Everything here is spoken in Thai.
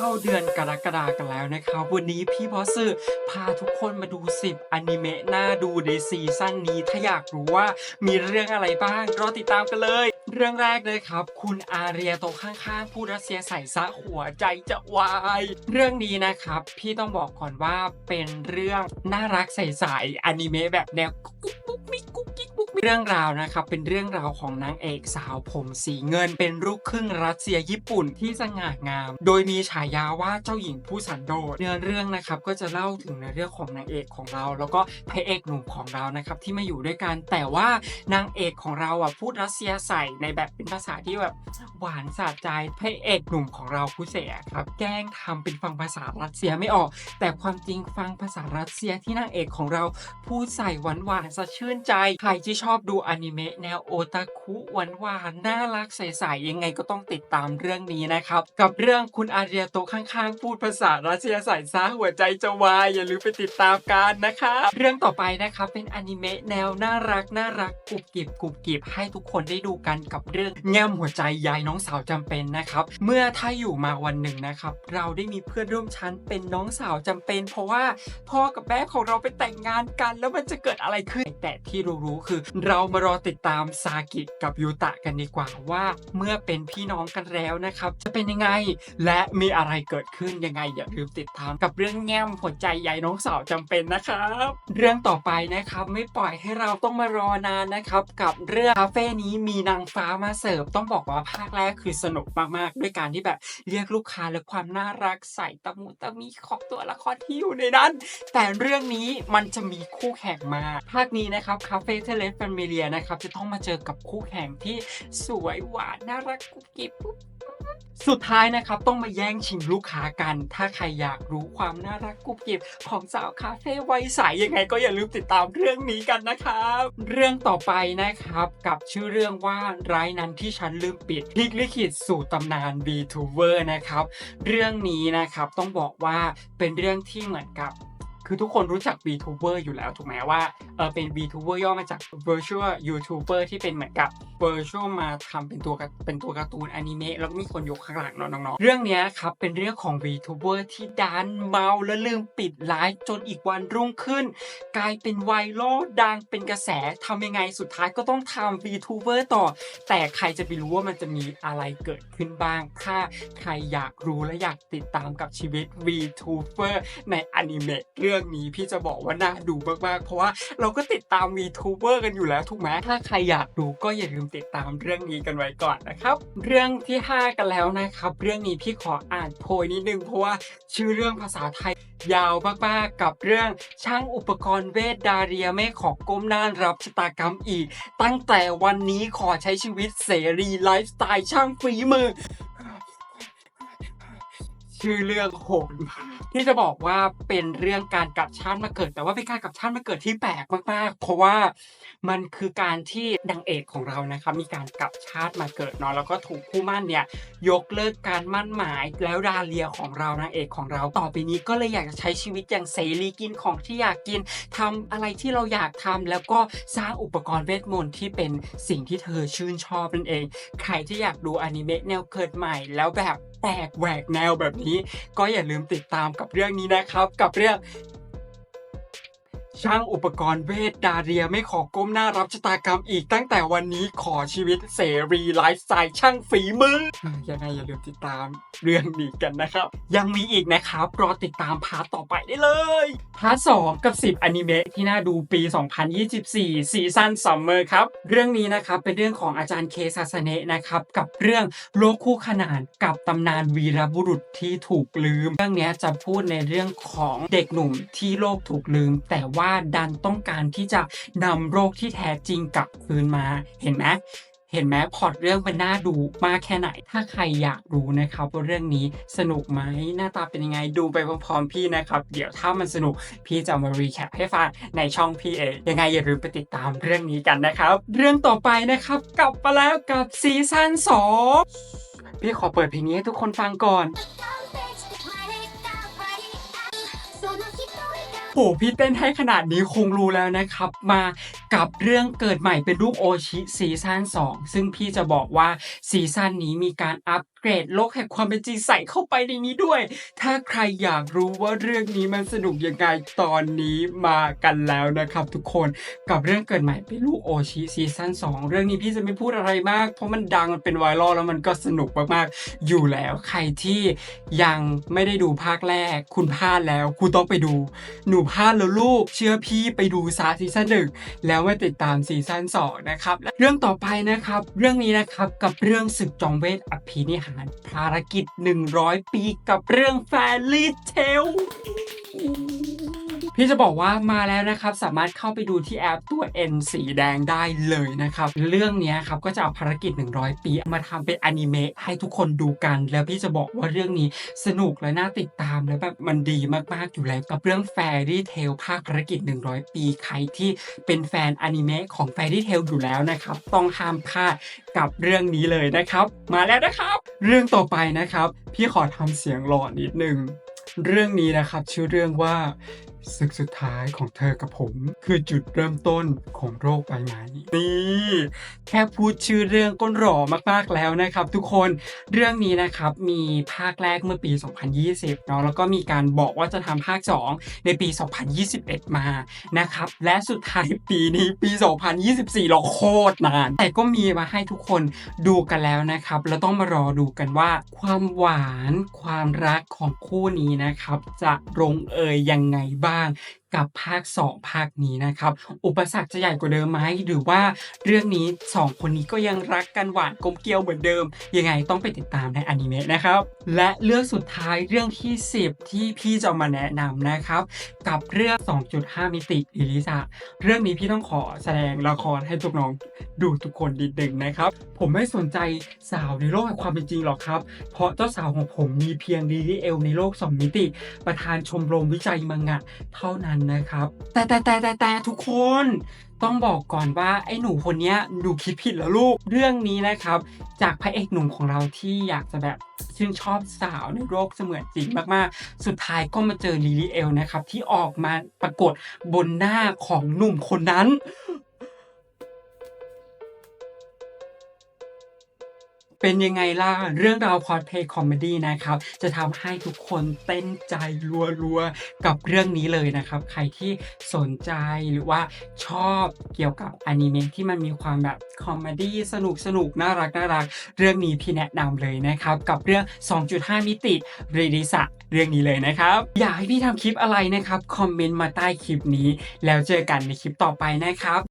เข้าเดือนกรกฎากันแล้วนะครับ วันนี้พี่บอสื่อพาทุกคนมาดู 10อนิเมะน่าดูในซีซั่นนี้ ถ้าอยากรู้ว่ามีเรื่องอะไรบ้างรอติดตามกันเลย เรื่องแรกเลยครับ คุณอาเรียโตข้างๆผู้รัสเซียใส่ซะหัวใจจะวาย เรื่องนี้นะครับ พี่ต้องบอกก่อนว่าเป็นเรื่องน่ารักใสๆอนิเมะแบบแนวกุ๊ก เรื่องราวนะครับเป็นเรื่องราวของนางเอกสาวผมสีเงิน เป็นลูกครึ่งรัสเซียญี่ปุ่นที่สง่างาม โดยมีฉายาว่าเจ้าหญิงผู้สันโดษเนื้อเรื่องนะครับก็จะเล่าถึงในเรื่องของนางเอกของเรา แล้วก็พระเอกหนุ่มของเรานะครับที่มาอยู่ด้วยกัน แต่ว่านางเอกของเราอะพูดรัสเซียใส่ในแบบเป็นภาษาที่แบบหวานสะใจพระเอกหนุ่มของเราผู้เสียครับแกล้งทำเป็นฟังภาษารัสเซียไม่ออก แต่ความจริงฟังภาษารัสเซียที่นางเอกของเราพูดใส่หวานหวานๆสะชื่นใจใครที่ชอบอบดูอนิเมะแนวโอตาคุหวานหวานๆน่ารักใสๆยังไงก็ต้องติดตามเรื่องนี้นะครับ กับเรื่องคุณอาเรียโตข้างๆ พูดภาษารัสเซียใส่ซะหัวใจจะวายอย่าลืมไปติดตามกันนะครับเรื่องต่อไปนะครับเป็นอนิเมะแนวน่ารักน่ารักกรุบกริบกรุบกริบให้ทุกคนได้ดูกันกับเรื่องแง้มหัวใจยายน้องสาวจำเป็นนะครับ เมื่อถ้าอยู่มาวันหนึ่งนะครับ เราได้มีเพื่อนร่วมชั้นเป็นน้องสาวจำเป็น เพราะว่าพ่อกับแม่ของเราไปแต่งงานกัน แล้วมันจะเกิดอะไรขึ้นแต่ที่รู้ๆคือเรามารอติดตามซากิกับยูตะกันดีกว่าว่าเมื่อเป็นพี่น้องกันแล้วนะครับ จะเป็นยังไงและมีอะไรเกิดขึ้นยังไงอย่าลืมติดตามกับเรื่องแง้มหัวใจใหญ่น้องสาวจำเป็นนะครับ เรื่องต่อไปนะครับไม่ปล่อยให้เราต้องมารอนานนะครับ กับเรื่องคาเฟ่นี้มีนางฟ้ามาเสิร์ฟต้องบอกว่าภาคแรกคือสนุกมากๆ ด้วยการที่แบบเรียกลูกค้าและความน่ารักใส่ตะมุตะมีของตัวละครที่อยู่ในนั้น แต่เรื่องนี้มันจะมีคู่แข่งมาภาคนี้นะครับคาเฟ่เทเลฟแฟมิเลียนะครับ จะต้องมาเจอกับคู่แข่งที่สวยหวานน่ารักกุ๊บกิ๊บปุ๊บสุดท้ายนะครับต้องมาแย่งชิงลูกค้ากัน ถ้าใครอยากรู้ความน่ารักกุ๊บกิ๊บของสาวคาเฟ่ไวใสยังไงก็อย่าลืมติดตามเรื่องนี้กันนะครับ เรื่องต่อไปนะครับกับชื่อเรื่องว่าร้ายนั้นที่ฉันลืมปิดพลิกลิขิตสู่ตำนาน VTuber นะครับ เรื่องนี้นะครับต้องบอกว่าเป็นเรื่องที่เหมือนกับ คือทุกคนรู้จัก VTuber อยู่แล้วถูกไหมว่าเออเป็น VTuber ย่อมาจาก Virtual YouTuber ที่เป็นเหมือนกับ Virtual มาทำเป็นตัวเป็นตัวการ์ตูนอนิเมะแล้วก็มีคนยกข้างหลังเนาะน้องๆเรื่องนี้ครับเป็นเรื่องของ VTuber ที่ดันเมาและลืมปิดไลฟ์จนอีกวันรุ่งขึ้น กลายเป็นไวรัลดังเป็นกระแสทำยังไงสุดท้ายก็ต้องทำ VTuber ต่อ แต่ใครจะไปรู้ว่ามันจะมีอะไรเกิดขึ้นบ้าง ถ้าใครอยากรู้และอยากติดตามกับชีวิต VTuber ในอนิเมะเรื่องื่องนี้พี่จะบอกว่าน่าดูมากๆ เพราะว่าเราก็ติดตาม VTuber กันอยู่แล้วถูกไหมถ้าใครอยากดูก็อย่าลืมติดตามเรื่องนี้กันไว้ก่อนนะครับ เรื่องที่ 5 กันแล้วนะครับ เรื่องนี้พี่ขออ่านโพยนิดนึงเพราะว่าชื่อเรื่องภาษาไทยยาวมากๆกับเรื่องช่างอุปกรณ์เวทดาเรียไม่ขอก้มหน้ารับชะตากรรมอีก ตั้งแต่วันนี้ขอใช้ชีวิตเสรีไลฟ์สไตล์ช่างฝีมือ ชื่อเรื่องโหดมาก ที่จะบอกว่าเป็นเรื่องการกลับชาติมาเกิด แต่ว่าเป็นการกลับชาติมาเกิดที่แปลกมากๆ เพราะว่ามันคือการที่นางเอกของเรานะครับมีการกลับชาติมาเกิดเนาะแล้วก็ถูกผู้มั่นเนี่ยยกเลิกการมั่นหมายแล้วดาเลียของเรานางเอกของเราต่อไปนี้ก็เลยอยากจะใช้ชีวิตอย่างเสรีกินของที่อยากกินทำอะไรที่เราอยากทำแล้วก็สร้างอุปกรณ์เวทมนต์ที่เป็นสิ่งที่เธอชื่นชอบนั่นเอง ใครที่อยากดูอนิเมะแนวเกิดใหม่แล้วแบบแตกแหวกแนวแบบนี้ ก็อย่าลืมติดตามกับเรื่องนี้นะครับ กับเรื่อง ช่างอุปกรณ์เวทดาเรียไม่ขอก้มหน้ารับชะตากรรมอีกตั้งแต่วันนี้ขอชีวิตเสรีไลฟ์สไตล์ช่างฝีมือเอ้ยยังไงอย่าลืมติดตามเรื่องนี้กันนะครับ ยังมีอีกนะครับ รอติดตามพาร์ทต่อไปได้เลยพาร์ทสองกับ 10อนิเมะที่น่าดูปี 2024 ซีซั่นซัมเมอร์ครับ เรื่องนี้นะครับเป็นเรื่องของอาจารย์เคซาสเนะนะครับ กับเรื่องโลกคู่ขนานกับตำนานวีรบุรุษที่ถูกลืม เรื่องเนี้ยจะพูดในเรื่องของเด็กหนุ่มที่โลกถูกลืม แต่ว่าดันต้องการที่จะนำโรคที่แท้จริงกลับคืนมา เห็นไหมเห็นไหมพล็อตเรื่องมันน่าดูมากแค่ไหน ถ้าใครอยากรู้นะครับว่าเรื่องนี้สนุกไหมหน้าตาเป็นยังไงดูไปพร้อมๆพี่นะครับ เดี๋ยวถ้ามันสนุกพี่จะมารีแคปให้ฟังในช่องพี่เองยังไงอย่าลืมไปติดตามเรื่องนี้กันนะครับ เรื่องต่อไปนะครับกลับมาแล้วกับซีซั่น2พี่ขอเปิดเพลงนี้ให้ทุกคนฟังก่อน โหพี่เต้นให้ขนาดนี้คงรู้แล้วนะครับ มากับเรื่องเกิดใหม่เป็นลูกโอชิซีซั่น2 ซึ่งพี่จะบอกว่าซีซั่นนี้มีการอัปเกรดโลกแห่งความเป็นจริงใส่เข้าไปในนี้ด้วย ถ้าใครอยากรู้ว่าเรื่องนี้มันสนุกยังไงตอนนี้มากันแล้วนะครับทุกคนกับเรื่องเกิดใหม่เป็นลูกโอชิซีซั่น2 เรื่องนี้พี่จะไม่พูดอะไรมาก เพราะมันดังมันเป็นไวรัลแล้วมันก็สนุกมากๆ อยู่แล้วใครที่ยังไม่ได้ดูภาคแรก คุณพลาดแล้ว คุณต้องไปดู หนูพลาดแล้วลูกเชื่อพี่ไปดูซาซีซั่นหนึ่งแล้วไว้ติดตามซีซั่น2นะครับและเรื่องต่อไปนะครับ เรื่องนี้นะครับกับเรื่องศึกจอมเวทอภินิหาร ภารกิจ 100 ปีกับเรื่องแฟรี่เทล พี่จะบอกว่ามาแล้วนะครับ สามารถเข้าไปดูที่แอปตัว N สีแดงได้เลยนะครับ เรื่องนี้ครับก็จะเอาภารกิจ 100 ปีมาทำเป็นอนิเมะให้ทุกคนดูกัน แล้วพี่จะบอกว่าเรื่องนี้สนุกและน่าติดตามแล้วแบบมันดีมากๆอยู่แล้วกับเรื่อง Fairy Tail ภาคภารกิจ 100 ปีใครที่เป็นแฟนอนิเมะของ Fairy Tail อยู่แล้วนะครับ ต้องห้ามพลาดกับเรื่องนี้เลยนะครับ มาแล้วนะครับ เรื่องต่อไปนะครับ พี่ขอทำเสียงหล่อนิดนึงเรื่องนี้นะครับชื่อเรื่องว่า ศึกสุดท้ายของเธอกับผม คือจุดเริ่มต้นของโรคใบไม้นี่ แค่พูดชื่อเรื่องก็หล่อมากๆแล้วนะครับ ทุกคนเรื่องนี้นะครับมีภาคแรกเมื่อปี 2020เนาะแล้วก็มีการบอกว่าจะทำภาค 2 ในปี 2021 มานะครับและสุดท้ายปีนี้ปี 2024เราโคตรนาน แต่ก็มีมาให้ทุกคนดูกันแล้วนะครับแล้วต้องมารอดูกันว่า ความหวานความรักของคู่นี้นะครับ จะลงเอยยังไงบ้าง bang กับภาค 2 ภาคนี้นะครับ อุปสรรคจะใหญ่กว่าเดิมไหมหรือว่าเรื่องนี้ 2 คนนี้ก็ยังรักกันหวานกลมเกลียวเหมือนเดิม ยังไงต้องไปติดตามในอนิเมะนะครับ และเรื่องสุดท้ายเรื่องที่ 10 ที่พี่จะมาแนะนำนะครับ กับเรื่อง 2.5 มิติลิลิซาเรื่องนี้พี่ต้องขอแสดงละครให้ทุกน้องดูทุกคนดิดดึงนะครับ ผมไม่สนใจสาวในโลกแห่งความเป็นจริงหรอกครับ เพราะเจ้าสาวของผมมีเพียงลิลิเอลในโลก 2 มิติ ประธานชมรมวิจัยมังงะเท่านั้นนะครับ แต่แต่แต่แต่แต่ทุกคนต้องบอกก่อนว่าไอ้หนูคนนี้หนูคิดผิดแล้วลูกเรื่องนี้นะครับ จากพระเอกหนุ่มของเราที่อยากจะแบบชื่นชอบสาวในโลกเสมือนจริงมากๆ สุดท้ายก็มาเจอลิลิเอลนะครับที่ออกมาปรากฏบนหน้าของหนุ่มคนนั้น เป็นยังไงล่ะ เรื่องราวพอดเพลย์คอมเมดี้นะครับ จะทำให้ทุกคนเต้นใจรัวๆ กับเรื่องนี้เลยนะครับ ใครที่สนใจหรือว่าชอบเกี่ยวกับอนิเมะที่มันมีความแบบคอมเมดี้สนุกสนุกน่ารักน่ารัก เรื่องนี้พี่แนะนำเลยนะครับ กับเรื่อง 2.5 มิติเรดิสะเรื่องนี้เลยนะครับ อยากให้พี่ทำคลิปอะไรนะครับ คอมเมนต์มาใต้คลิปนี้ แล้วเจอกันในคลิปต่อไปนะครับ